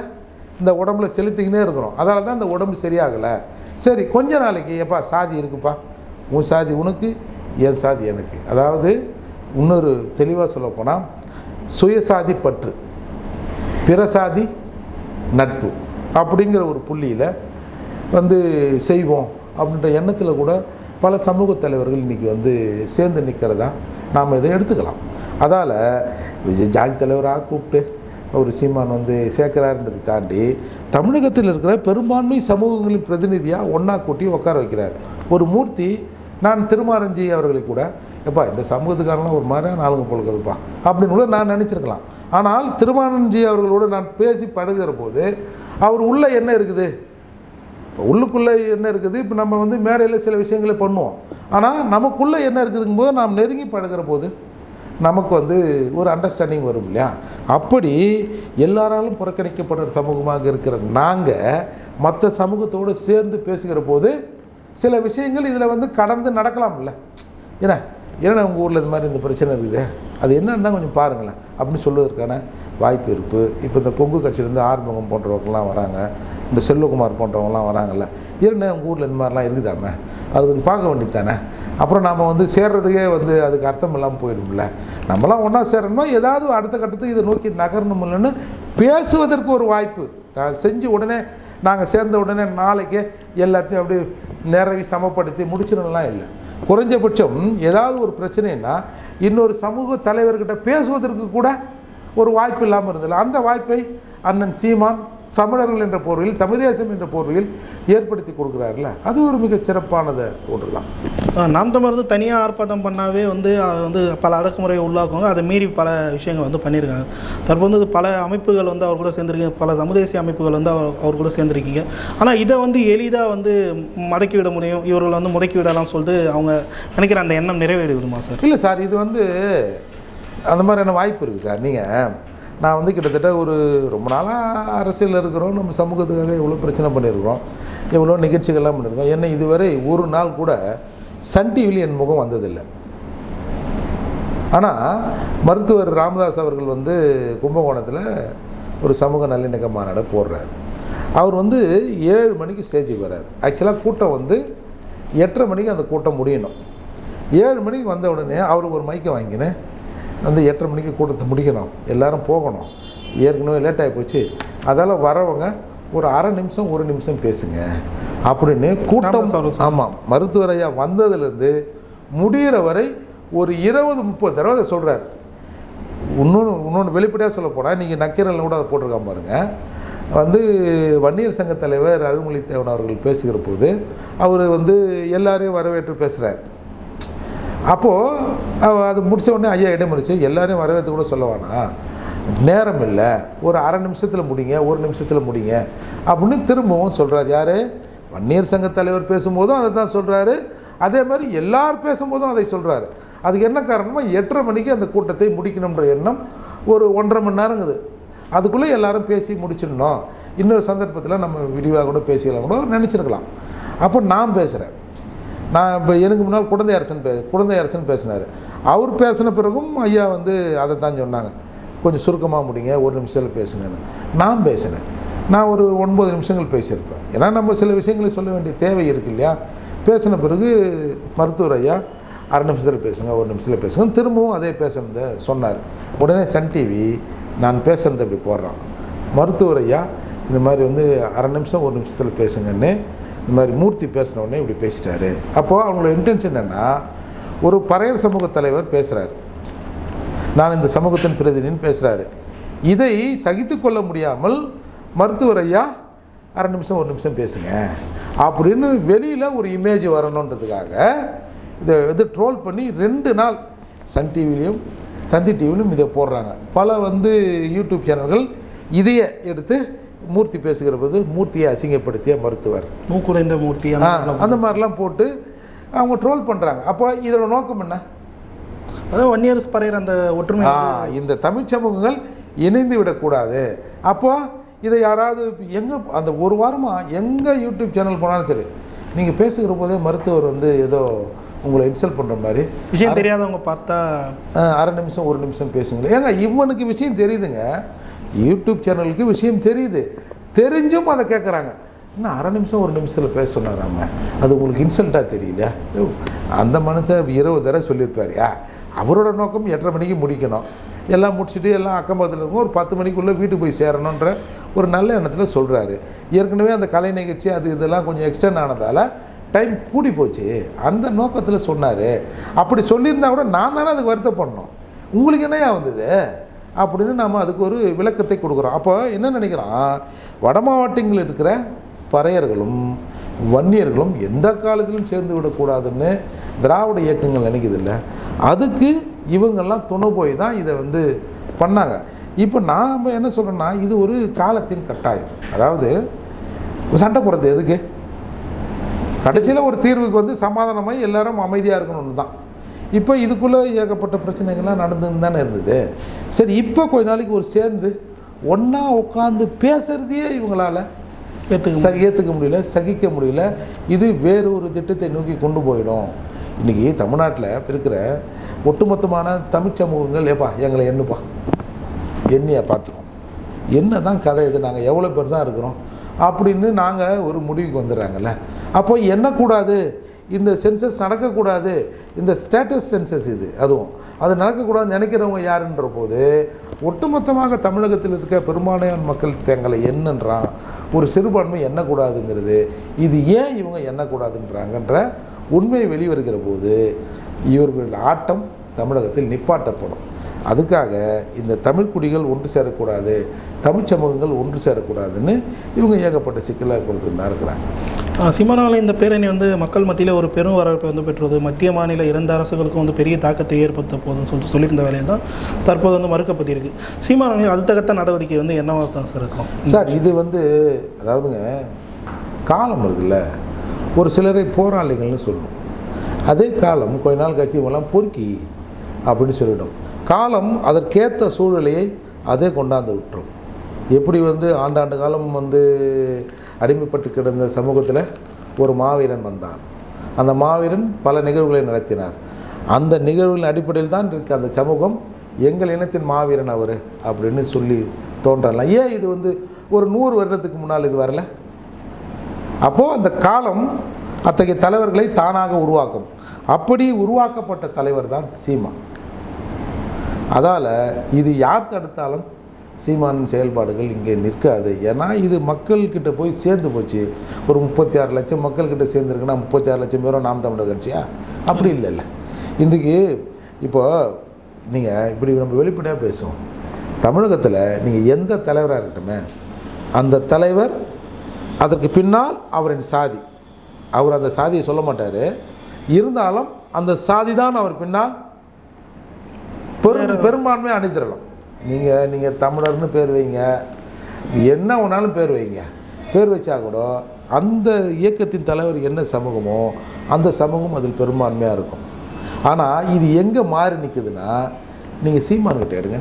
இந்த உடம்புல செலுத்திக்கினே இருக்கிறோம். அதால தான் இந்த உடம்பு சரியாகலை. சரி கொஞ்ச நாளைக்கு எப்பா சாதி இருக்குப்பா. உன் சாதி உனக்கு என் சாதி எனக்கு. அதாவது இன்னொரு தெளிவாக சொல்லப்போனால் சுயசாதி பற்று பிறசாதி நட்பு. அப்படிங்கிற ஒரு புள்ளியில் வந்து செய்வோம் அப்படின்ற எண்ணத்தில் கூட பல சமூக தலைவர்கள் இன்றைக்கி வந்து சேர்ந்து நிற்கிறதா நாம் இதை எடுத்துக்கலாம். அதால் விஜய் ஜாதி தலைவராக கூப்பிட்டு ஒரு சீமான் வந்து சேர்க்கிறாருன்றதை தாண்டி தமிழகத்தில் இருக்கிற பெரும்பான்மை சமூகங்களின் பிரதிநிதியாக ஒன்றா கூட்டி உட்கார வைக்கிறார். ஒரு மூர்த்தி நான் திருமாரஞ்சி அவர்களை கூட எப்பா இந்த சமூகத்துக்காரங்களாம் ஒரு மாதிரியான ஆளுங்க பொழுதுப்பா அப்படின்னு கூட நான் நினச்சிருக்கலாம். ஆனால் திருமாரஞ்சி அவர்களோடு நான் பேசி பழகிற போது அவர் உள்ளே என்ன இருக்குது? இப்போ உள்ளுக்குள்ளே என்ன இருக்குது? இப்போ நம்ம வந்து மேடையில் சில விஷயங்களை பண்ணுவோம். ஆனால் நமக்குள்ளே என்ன இருக்குதுங்கும் போது நாம் நெருங்கி பழகுற போது நமக்கு வந்து ஒரு அண்டர்ஸ்டாண்டிங் வரும் இல்லையா? அப்படி எல்லாராலும் புறக்கணிக்கப்படுற சமூகமாக இருக்கிற நாங்கள் மற்ற சமூகத்தோடு சேர்ந்து பேசுகிற போது சில விஷயங்கள் இதில் வந்து கடந்து நடக்கலாம்ல. ஏன்னா ஏன்னா உங்கள் ஊரில் இது மாதிரி இந்த பிரச்சனை இருக்குது? அது என்னன்னு தான் கொஞ்சம் பாருங்களேன். அப்படின்னு சொல்வதற்கான வாய்ப்பு இருக்குது இப்போ இந்த கொங்கு கட்சியிலேருந்து ஆறுமுகம் போன்றவங்கலாம் வராங்க. இந்த செல்வகுமார் போன்றவங்கலாம் வராங்கல்ல. ஏன்னா உங்கள் ஊரில் இந்த மாதிரிலாம் இருக்குதாமே? அது கொஞ்சம் பார்க்க வேண்டியது தானே அப்புறம் நாம் வந்து சேர்றதுக்கே வந்து அதுக்கு அர்த்தம் இல்லாமல் போயிடும்ல. நம்மலாம் ஒன்றா சேரணுமா? ஏதாவது அடுத்த கட்டத்துக்கு இதை நோக்கி நகரணும் இல்லைன்னு பேசுவதற்கு ஒரு வாய்ப்பு. நான் செஞ்சு உடனே நாங்கள் சேர்ந்த உடனே நாளைக்கே எல்லாத்தையும் அப்படியே நிறவி சமப்படுத்தி முடிச்சிடணும்லாம் இல்லை. குறைஞ்சபட்சம் ஏதாவது ஒரு பிரச்சனைனா இன்னொரு சமூக தலைவர்கிட்ட பேசுவதற்கு கூட ஒரு வாய்ப்பு இல்லாமல் இருந்தது. அந்த வாய்ப்பை அண்ணன் சீமான் தமிழர்கள் என்ற போர்வையில் தமிழ் தேசம் என்ற போர்வையில் ஏற்படுத்தி கொடுக்குறாருல அது ஒரு மிகச் சிறப்பானது ஒன்று தான் நாம் தமிழர் வந்து தனியாக ஆர்ப்பாட்டம் பண்ணாவே வந்து அது வந்து பல அடக்குமுறையை உள்ளாக்குவாங்க அதை மீறி பல விஷயங்கள் வந்து பண்ணியிருக்காங்க. தற்போது வந்து பல அமைப்புகள் வந்து அவர் கூட சேர்ந்துருக்கீங்க. பல சமுதாய அமைப்புகள் வந்து அவர் அவர் கூட சேர்ந்துருக்கீங்க. ஆனால் இதை வந்து எளிதாக வந்து மடக்கி விட முடியும். இவர்கள் வந்து முடக்கி விடலாம் சொல்லிட்டு அவங்க நினைக்கிற அந்த எண்ணம் நிறைவேறிவிடுமா சார்? இல்லை சார் இது வந்து அந்த மாதிரியான வாய்ப்பு இருக்குது சார். நீங்கள் நான் வந்து கிட்டத்தட்ட ஒரு ரொம்ப நாளாக அரசியலில் இருக்கிறோம். நம்ம சமூகத்துக்காக எவ்வளோ பிரச்சனை பண்ணியிருக்கிறோம். எவ்வளோ நிகழ்ச்சிகள்லாம் பண்ணியிருக்கோம். என்ன இதுவரை ஒரு நாள் கூட சன் டிவியில் என் முகம் வந்ததில்லை. ஆனால் மருத்துவர் ராமதாஸ் அவர்கள் வந்து கும்பகோணத்தில் ஒரு சமூக நல்லிணக்க மாநாடு போடுறார். அவர் வந்து ஏழு மணிக்கு ஸ்டேஜுக்கு வர்றார். ஆக்சுவலாக கூட்டம் வந்து எட்டரை மணிக்கு அந்த கூட்டம் முடியணும். ஏழு மணிக்கு வந்த உடனே அவர் ஒரு மைக்கை வாங்கினேன். வந்து எட்டரை மணிக்கு கூட்டத்தை முடிக்கணும். எல்லாரும் போகணும். ஏற்கனவே லேட் ஆகி போச்சு. அதால் வரவங்க ஒரு அரை நிமிஷம் ஒரு நிமிஷம் பேசுங்க. அப்படின்னு கூட்டம் ஆமாம் மருத்துவர் ஐயா வந்ததுலேருந்து முடிகிற வரை ஒரு இருபது முப்பது தடவை அதை சொல்கிறார் இன்னொன்று இன்னொன்று வெளிப்படையாக சொல்ல போனால் நீங்கள் நக்கீரனில் கூட அதை போட்டிருக்காம பாருங்க. வந்து வன்னியர் சங்க தலைவர் அருள்மொழி தேவன் அவர்கள் பேசுகிற போது அவர் வந்து எல்லாரையும் வரவேற்று பேசுகிறார் அப்போது அது முடிச்ச உடனே ஐயா இடமுடிச்சி எல்லோரையும் வரவேற்று கூட சொல்லுவானா நேரம் இல்லை. ஒரு அரை நிமிஷத்தில் முடிங்க ஒரு நிமிஷத்தில் முடிங்க. அப்படின்னு திரும்பவும் சொல்கிறார் யார்? வன்னியர் சங்க தலைவர் பேசும்போதும் அதை தான் சொல்கிறாரு அதே மாதிரி எல்லார் பேசும்போதும் அதை சொல்கிறாரு அதுக்கு என்ன காரணமோ எட்டரை மணிக்கு அந்த கூட்டத்தை முடிக்கணுன்ற எண்ணம் ஒரு ஒன்றரை மணி நேரங்குது அதுக்குள்ளே எல்லாரும் பேசி முடிச்சிடணும். இன்னொரு சந்தர்ப்பத்தில் நம்ம விரிவாக கூட பேசிக்கலாம் கூட நினச்சிருக்கலாம். அப்போ நான் பேசுகிறேன் நான் இப்போ எனக்கு முன்னால் குழந்தை அரசன் பே குழந்தை அரசன் பேசினார். அவர் பேசின பிறகும் ஐயா வந்து அதை தான் சொன்னாங்க. கொஞ்சம் சுருக்கமாக முடிங்க ஒரு நிமிஷத்தில் பேசுங்கன்னு. நான் பேசினேன். நான் ஒரு ஒன்பது நிமிஷங்கள் பேசியிருப்பேன். ஏன்னா நம்ம சில விஷயங்களை சொல்ல வேண்டிய தேவை இருக்கு இல்லையா? பேசின பிறகு மருத்துவர் ஐயா அரை நிமிஷத்தில் பேசுங்க ஒரு நிமிஷத்தில் பேசுங்க. திரும்பவும் அதே பேசுனத சொன்னார். உடனே சன் டிவி நான் பேசுனது அப்படி போடுறான். மருத்துவர் ஐயா இந்த மாதிரி வந்து அரை நிமிஷம் ஒரு நிமிஷத்தில் பேசுங்கன்னு இந்த மாதிரி மூர்த்தி பேசின உடனே இப்படி பேசிட்டாரு. அப்போது அவங்களோட இன்டென்ஷன் என்னென்னா ஒரு பறையர் சமூக தலைவர் பேசுகிறாரு நான் இந்த சமூகத்தின் பிரதிநிதின்னு பேசுகிறாரு இதை சகித்து கொள்ள முடியாமல் மருத்துவர் ஐயா அரை நிமிஷம் ஒரு நிமிஷம் பேசுங்க. அப்படின்னு வெளியில் ஒரு இமேஜ் வரணுன்றதுக்காக இதை இது ட்ரோல் பண்ணி ரெண்டு நாள் சன் டிவிலையும் தந்தி டிவிலையும் இதை போடுறாங்க. பல வந்து யூடியூப் சேனல்கள் இதையே எடுத்து மூர்த்தி பேசுகிற போது மூர்த்தியை அசிங்கப்படுத்திய மருத்துவர். மூக்குதைந்த மூர்த்தி அந்த மாதிரிலாம் போட்டு. அவங்க ட்ரோல் பண்ணுறாங்க அப்போ இதோட நோக்கம் என்ன? அதாவது வன்னியர் பறையர் அந்த ஒற்றுமை இந்த தமிழ் சமூகங்கள் இணைந்து விடக்கூடாது அப்போ இதை யாராவது எங்கே அந்த ஒரு வாரமாக எங்கே யூடியூப் சேனல் போனாலும் சரி நீங்கள் பேசுகிற போதே மருத்துவர் வந்து ஏதோ உங்களை இன்சல்ட் பண்ணுற மாதிரி. விஷயம் தெரியாதவங்க பார்த்தா அரை நிமிஷம் ஒரு நிமிஷம் பேசுங்களேன் ஏங்க இவனுக்கு விஷயம் தெரியுதுங்க. யூடியூப் சேனலுக்கு விஷயம் தெரியுது. தெரிஞ்சும் அதை கேட்குறாங்க இன்னும் அரை நிமிஷம் ஒரு நிமிஷத்தில் பேச சொன்னாராம. அது உங்களுக்கு இன்சல்ட்டாக தெரியல. அந்த மனுஷன் இருபது தடவை சொல்லியிருப்பார். யா அவரோட நோக்கம் எட்டரை மணிக்கு முடிக்கணும். எல்லாம் முடிச்சுட்டு எல்லாம் அக்கம் பக்கத்தில் இருக்கும் ஒரு பத்து மணிக்குள்ளே வீட்டுக்கு போய் சேரணுன்ற ஒரு நல்ல எண்ணத்தில் சொல்கிறாரு ஏற்கனவே அந்த கலை நிகழ்ச்சி அது இதெல்லாம் கொஞ்சம் எக்ஸ்டெண்ட் ஆனதால் டைம் கூடி போச்சு. அந்த நோக்கத்தில் சொன்னார். அப்படி சொல்லியிருந்தா கூட நான் தானே அதுக்கு வருத்தப்படணும். உங்களுக்கு என்னையா வந்தது? அப்படின்னு நாம் அதுக்கு ஒரு விளக்கத்தை கொடுக்குறோம். அப்போ என்ன நினைக்கிறோம் வட மாவட்டங்களில் இருக்கிற பறையர்களும் வன்னியர்களும் எந்த காலத்திலும் சேர்ந்து விடக்கூடாதுன்னு திராவிட இயக்கங்கள் நினைக்குதில்ல அதுக்கு இவங்கெல்லாம் துணை போய் தான் இதை வந்து பண்ணாங்க. இப்போ நாம் என்ன சொல்கிறோன்னா இது ஒரு காலத்தின் கட்டாயம். அதாவது சண்டை போடுறது எதுக்கு? கடைசியில் ஒரு தீர்வுக்கு வந்து சமாதானமாக எல்லாரும் அமைதியாக இருக்கணும்னு தான். இப்போ இதுக்குள்ளே ஏகப்பட்ட பிரச்சனைகள்லாம் நடந்துன்னு தானே இருந்தது. சரி இப்போ கொஞ்ச நாளைக்கு ஒரு சேர்ந்து ஒன்றா உட்காந்து பேசுகிறதையே இவங்களால ஏற்றுக்க ஏற்றுக்க முடியல சகிக்க முடியல. இது வேறு ஒரு திட்டத்தை நோக்கி கொண்டு போயிடும். இன்றைக்கி தமிழ்நாட்டில் இருக்கிற ஒட்டுமொத்தமான தமிழ் சமூகங்கள் ஏப்பா எங்களை எண்ணுப்பா எண்ணியை பார்த்துருவோம் என்ன தான் கதை இது நாங்கள் எவ்வளோ பேர் தான் இருக்கிறோம் அப்படின்னு நாங்கள் ஒரு முடிவுக்கு வந்துடுறாங்கல்ல. அப்போ எண்ணக்கூடாது இந்த சென்சஸ் நடக்கக்கூடாது. இந்த ஸ்டேட்டஸ் சென்சஸ் இது அதுவும். அது நடக்கக்கூடாதுன்னு நினைக்கிறவங்க யாருன்ற போது ஒட்டுமொத்தமாக தமிழகத்தில் இருக்க பெரும்பான்மையான மக்கள் தங்களை என்னன்றான்? ஒரு சிறுபான்மை எண்ணக்கூடாதுங்கிறது. இது ஏன் இவங்க எண்ணக்கூடாதுன்றாங்கன்ற உண்மை வெளிவருகிற போது இவர்கள் ஆட்டம் தமிழகத்தில் நிப்பாட்டப்படும். அதுக்காக இந்த தமிழ் குடிகள் ஒன்று சேரக்கூடாது தமிழ் சமூகங்கள் ஒன்று சேரக்கூடாதுன்னு இவங்க ஏகப்பட்ட சிக்கலை கொடுத்துட்டு தான் இருக்கிறாங்க சிம்மனாவில் இந்த பேரணி வந்து மக்கள் மத்தியில் ஒரு பெரும் வரவேற்பை வந்து பெற்றது மத்திய மாநில இரண்டு அரசுகளுக்கும் வந்து பெரிய தாக்கத்தை ஏற்படுத்த போதும்னு சொல்லிட்டு சொல்லியிருந்த வேலையில் தான் தற்போது வந்து மறுக்கப்பட்டிருக்கு சீமானவர்கள் அது தகத்த நடவடிக்கை வந்து என்னவாக தான் சார் இருக்கும்? சார் இது வந்து அதாவதுங்க காலம் இருக்குல்ல ஒரு சிலரை போராளிகள்னு சொல்லணும் அதே காலம் கொஞ்ச நாள் கட்சி இவங்கெல்லாம் பொறுக்கி அப்படின்னு சொல்லிடும் காலம் அதற்கேற்ற சூழ்நிலையை அதே கொண்டாந்து விட்டுரும். எப்படி வந்து ஆண்டாண்டு காலம் வந்து அடிமைப்பட்டு கிடந்த சமூகத்தில் ஒரு மாவீரன் வந்தான். அந்த மாவீரன் பல நிகழ்வுகளை நடத்தினார். அந்த நிகழ்வுகளின் அடிப்படையில் தான் இருக்குது அந்த சமூகம் எங்கள் இனத்தின் மாவீரன் அவர் அப்படின்னு சொல்லி தோன்றலாம். ஏன் இது வந்து ஒரு நூறு வருடத்துக்கு முன்னால் இது வரல? அப்போது அந்த காலம் அத்தகைய தலைவர்களை தானாக உருவாக்கும். அப்படி உருவாக்கப்பட்ட தலைவர் தான் சீமா. அதால் இது யார் தடுத்தாலும் சீமானின் செயல்பாடுகள் இங்கே நிற்காது. ஏன்னா இது மக்கள்கிட்ட போய் சேர்ந்து போச்சு. ஒரு முப்பத்தி ஆறு லட்சம் மக்கள்கிட்ட சேர்ந்துருக்குன்னா முப்பத்தி ஆறு லட்சம் பேரும் நாம் தமிழர் கட்சியா? அப்படி இல்லைல்ல. இன்றைக்கு இப்போ நீங்கள் இப்படி நம்ம வெளிப்படையாக பேசுவோம். தமிழகத்தில் நீங்கள் எந்த தலைவராக இருக்கட்டுமே அந்த தலைவர் அதற்கு பின்னால் அவரின் சாதி. அவர் அந்த சாதியை சொல்ல மாட்டார். இருந்தாலும் அந்த சாதி தான் அவர் பின்னால் பெரும் பெரும்பான்மை அணிதிரளும். நீங்கள் நீங்கள் தமிழர்னு பேர் வைங்க. என்ன வேணாலும் பேர் வைங்க. பேர் வச்சா கூட அந்த இயக்கத்தின் தலைவர் என்ன சமூகமோ அந்த சமூகம் அதில் பெரும்பான்மையாக இருக்கும். ஆனால் இது எங்கே மாறி நிற்குதுன்னா நீங்கள் சீமான்கிட்ட எடுங்க.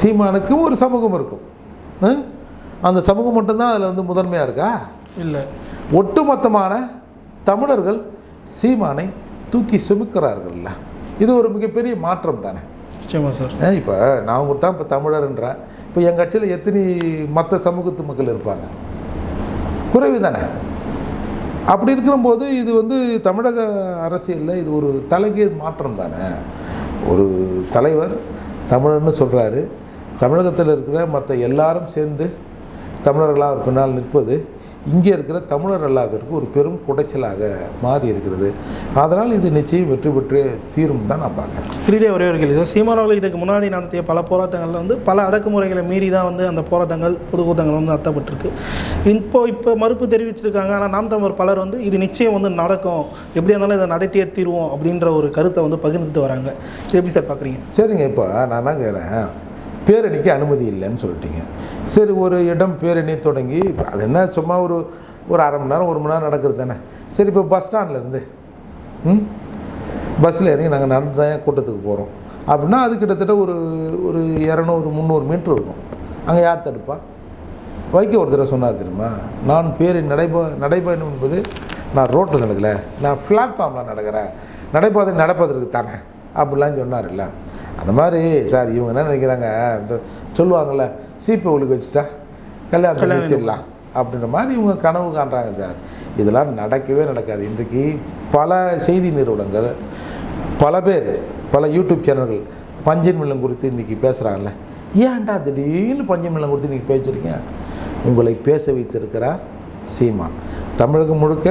சீமானுக்கும் ஒரு சமூகம் இருக்கும்? அந்த சமூகம் மட்டும்தான் அதில் வந்து முதன்மையாக இருக்கா? இல்லை. ஒட்டுமொத்தமான தமிழர்கள் சீமானை தூக்கி சுமக்கிறார்கள்ல. இது ஒரு மிகப்பெரிய மாற்றம் தானே. நிச்சயமாக சார். இப்போ? நான் ஒரு தான் இப்போ தமிழர்ன்றேன். இப்போ என் கட்சியில் எத்தனை மற்ற சமூகத்து மக்கள் இருப்பாங்க? குறைவு தானே? அப்படி இருக்கிறபோது இது வந்து தமிழக அரசியலில் இது ஒரு தலைகீழ் மாற்றம் தானே? ஒரு தலைவர் தமிழர்னு சொல்கிறாரு தமிழகத்தில் இருக்கிற மற்ற எல்லாரும் சேர்ந்து தமிழர்களாக அவர் பின்னால் நிற்பது இங்கே இருக்கிற தமிழர் அல்லாததற்கு ஒரு பெரும் குடைச்சலாக மாறி இருக்கிறது. அதனால் இது நிச்சயம் வெற்றி பெற்று தீரும் தான் நான் பார்க்குறேன். இறுதியாக ஒரே ஒரு கேள்வி சார். சீமானவர்கள் இதுக்கு முன்னாடி நடத்திய பல போராட்டங்களில் வந்து பல அடக்குமுறைகளை மீறி தான் வந்து அந்த போராட்டங்கள் பொதுக்கூட்டங்கள் வந்து நடத்தப்பட்டிருக்கு. இப்போ இப்போ மறுப்பு தெரிவிச்சிருக்காங்க. ஆனால் நாம் தமிழர் பலர் வந்து இது நிச்சயம் வந்து நடக்கும். எப்படி இருந்தாலும் இதை நடத்தியே தீர்வோம் அப்படின்ற ஒரு கருத்தை வந்து பகிர்ந்துட்டு வராங்க. இது எப்படி சார் பார்க்குறீங்க? சரிங்க இப்போ நான் என்ன கேட்குறேன் பேரணிக்கு அனுமதி இல்லைன்னு சொல்லிட்டீங்க. சரி ஒரு இடம் பேரணி தொடங்கி அது என்ன சும்மா ஒரு ஒரு அரை மணி நேரம் ஒரு மணி நேரம் நடக்கிறது தானே? சரி இப்போ பஸ் ஸ்டாண்ட்லேருந்து ம்? பஸ்ஸில் இறங்கி நாங்கள் நடந்து தான் கூட்டத்துக்கு போகிறோம் அப்படின்னா அது கிட்டத்தட்ட ஒரு ஒரு இரநூறு முந்நூறு மீட்ரு இருக்கும். அங்கே யார் தடுப்பா? வைக்க ஒரு தடவை சொன்னார் தெரியுமா? நான் பேர் நடைப நடைபயணம் என்பது நான் ரோட்டில் நடக்கலை. நான் பிளாட்ஃபார்மில் நடக்கிறேன். நடைபாதை நடப்பதற்கு தானே? அப்படிலாம் சொன்னார்ல அந்த மாதிரி சார் இவங்க என்ன நினைக்கிறாங்க? இந்த சொல்லுவாங்கள்ல சீப்பை ஒழுக்க வச்சுட்டா கல்யாணத்தை நிறுத்திடலாம் அப்படின்ற மாதிரி இவங்க கனவு காண்றாங்க சார். இதெல்லாம் நடக்கவே நடக்காது. இன்றைக்கு பல செய்தி நிறுவனங்கள் பல பேர் பல யூடியூப் சேனல்கள் பஞ்சன் மில்லம் குறித்து இன்றைக்கி பேசுகிறாங்கல்ல ஏன்டா திடீர்னு பஞ்சன் மில்லம் குறித்து இன்றைக்கி பேசிருக்கீங்க உங்களை பேச வைத்திருக்கிறார் சீமான். தமிழகம் முழுக்க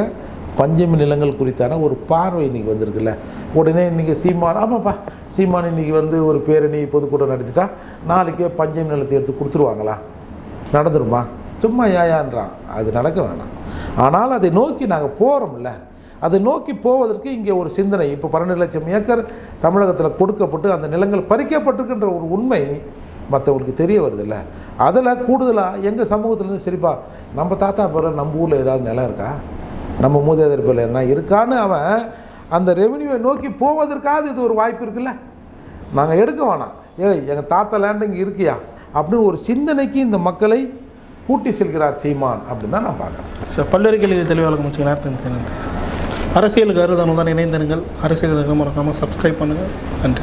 பஞ்சமி நிலங்கள் குறித்தான ஒரு பார்வை இன்றைக்கி வந்திருக்குல்ல. உடனே இன்றைக்கி சீமான் ஆமாப்பா சீமான் இன்றைக்கி வந்து ஒரு பேரணி பொதுக்கூட்டம் நடத்திட்டா நாளைக்கே பஞ்சமி நிலத்தை எடுத்து கொடுத்துருவாங்களா? நடந்துருமா? சும்மா ஏயான்றான் அது நடக்க வேணாம். ஆனால் அதை நோக்கி நாங்கள் போகிறோம்ல அதை நோக்கி போவதற்கு இங்கே ஒரு சிந்தனை. இப்போ பன்னெண்டு லட்சம் ஏக்கர் தமிழகத்தில் கொடுக்கப்பட்டு அந்த நிலங்கள் பறிக்கப்பட்டிருக்கின்ற ஒரு உண்மை மற்றவங்களுக்கு தெரிய வருதுல்ல. அதில் கூடுதலாக எங்கள் சமூகத்துலேருந்து சரிப்பா நம்ம தாத்தா பேரில் நம்ம ஊரில் ஏதாவது நிலம் இருக்கா? நம்ம மூதாதையர் பேரில் என்ன இருக்கான்னு அவன் அந்த ரெவன்யூவை நோக்கி போவதற்காவது இது ஒரு வாய்ப்பு இருக்குல்ல? நாங்கள் எடுக்க வேணாம். ஏய் எங்கள் தாத்தா லேண்ட் இங்கே இருக்கியா? அப்படின்னு ஒரு சிந்தனைக்கு இந்த மக்களை கூட்டி செல்கிறார் சீமான் அப்படின்னு தான் நான் பார்க்குறேன். சார் பல்வேறு கேள்வி தெளிவாக முடிச்சு நேரத்துக்கு நன்றி சார் அரசியல் கருதணும் தான் இணைந்திருங்கள். அரசியல் மறக்காமல் சப்ஸ்கிரைப் பண்ணுங்கள் நன்றி.